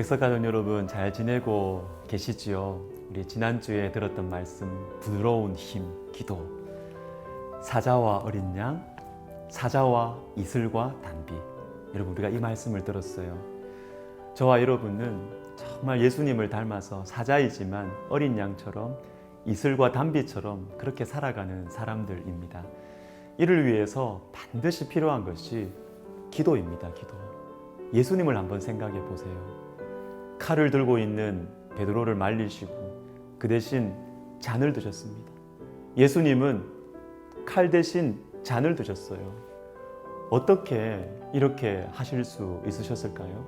백석 가족 여러분 잘 지내고 계시지요? 우리 지난주에 들었던 말씀 부드러운 힘 기도 사자와 어린 양 사자와 이슬과 단비 여러분 우리가 이 말씀을 들었어요. 저와 여러분은 정말 예수님을 닮아서 사자이지만 어린 양처럼 이슬과 단비처럼 그렇게 살아가는 사람들입니다. 이를 위해서 반드시 필요한 것이 기도입니다. 기도. 예수님을 한번 생각해 보세요. 칼을 들고 있는 베드로를 말리시고 그 대신 잔을 드셨습니다. 예수님은 칼 대신 잔을 드셨어요. 어떻게 이렇게 하실 수 있으셨을까요?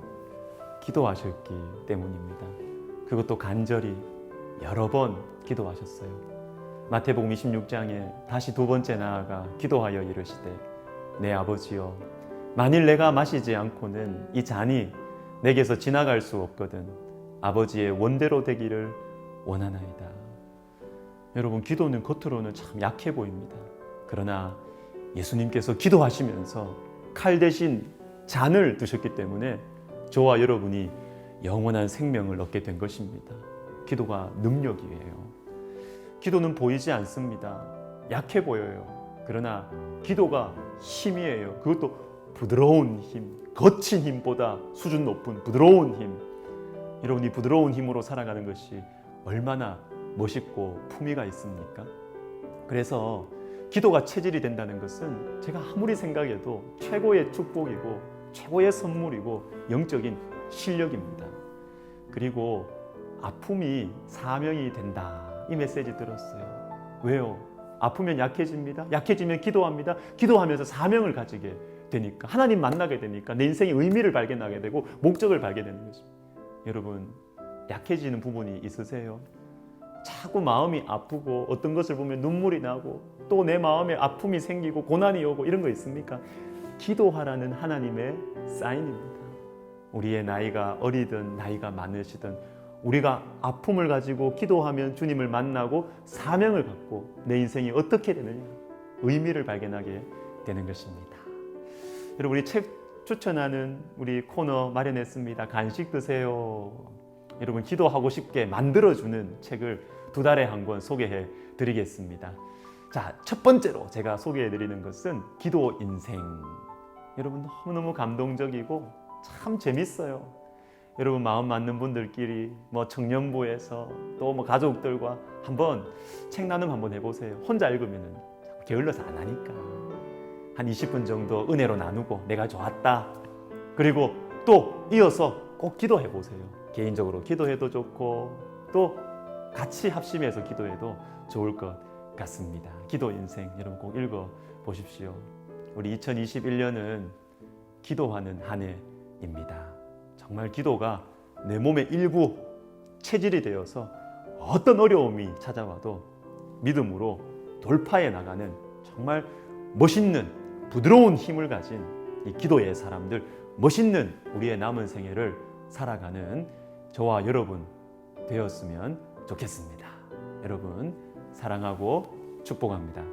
기도하셨기 때문입니다. 그것도 간절히 여러 번 기도하셨어요. 마태복음 26장에 다시 두 번째 나아가 기도하여 이르시되 내 아버지여 만일 내가 마시지 않고는 이 잔이 내게서 지나갈 수 없거든 아버지의 원대로 되기를 원하나이다. 여러분 기도는 겉으로는 참 약해 보입니다. 그러나 예수님께서 기도하시면서 칼 대신 잔을 드셨기 때문에 저와 여러분이 영원한 생명을 얻게 된 것입니다. 기도가 능력이에요. 기도는 보이지 않습니다. 약해 보여요. 그러나 기도가 힘이에요. 그것도 부드러운 힘, 거친 힘보다 수준 높은 부드러운 힘. 여러분 이 부드러운 힘으로 살아가는 것이 얼마나 멋있고 품위가 있습니까? 그래서 기도가 체질이 된다는 것은 제가 아무리 생각해도 최고의 축복이고 최고의 선물이고 영적인 실력입니다. 그리고 아픔이 사명이 된다. 이 메시지 들었어요. 왜요? 아프면 약해집니다. 약해지면 기도합니다. 기도하면서 사명을 가지게 되니까 하나님 만나게 되니까 내 인생의 의미를 발견하게 되고 목적을 발견되는 것입니다. 여러분 약해지는 부분이 있으세요? 자꾸 마음이 아프고 어떤 것을 보면 눈물이 나고 또 내 마음에 아픔이 생기고 고난이 오고 이런 거 있습니까? 기도하라는 하나님의 사인입니다. 우리의 나이가 어리든 나이가 많으시든 우리가 아픔을 가지고 기도하면 주님을 만나고 사명을 갖고 내 인생이 어떻게 되느냐 의미를 발견하게 되는 것입니다. 여러분 우리 책 추천하는 우리 코너 마련했습니다. 간식 드세요. 여러분 기도하고 싶게 만들어주는 책을 두 달에 한 권 소개해 드리겠습니다. 자, 첫 번째로 제가 소개해 드리는 것은 기도 인생. 여러분 너무너무 감동적이고 참 재밌어요. 여러분 마음 맞는 분들끼리 뭐 청년부에서 또 뭐 가족들과 한번 책 나눔 한번 해보세요. 혼자 읽으면은 자꾸 게을러서 안 하니까 한 20분 정도 은혜로 나누고 내가 좋았다. 그리고 또 이어서 꼭 기도해 보세요. 개인적으로 기도해도 좋고 또 같이 합심해서 기도해도 좋을 것 같습니다. 기도 인생 여러분 꼭 읽어 보십시오. 우리 2021년은 기도하는 한 해입니다. 정말 기도가 내 몸의 일부 체질이 되어서 어떤 어려움이 찾아와도 믿음으로 돌파해 나가는 정말 멋있는 부드러운 힘을 가진 이 기도의 사람들, 멋있는 우리의 남은 생애를 살아가는 저와 여러분 되었으면 좋겠습니다. 여러분 사랑하고 축복합니다.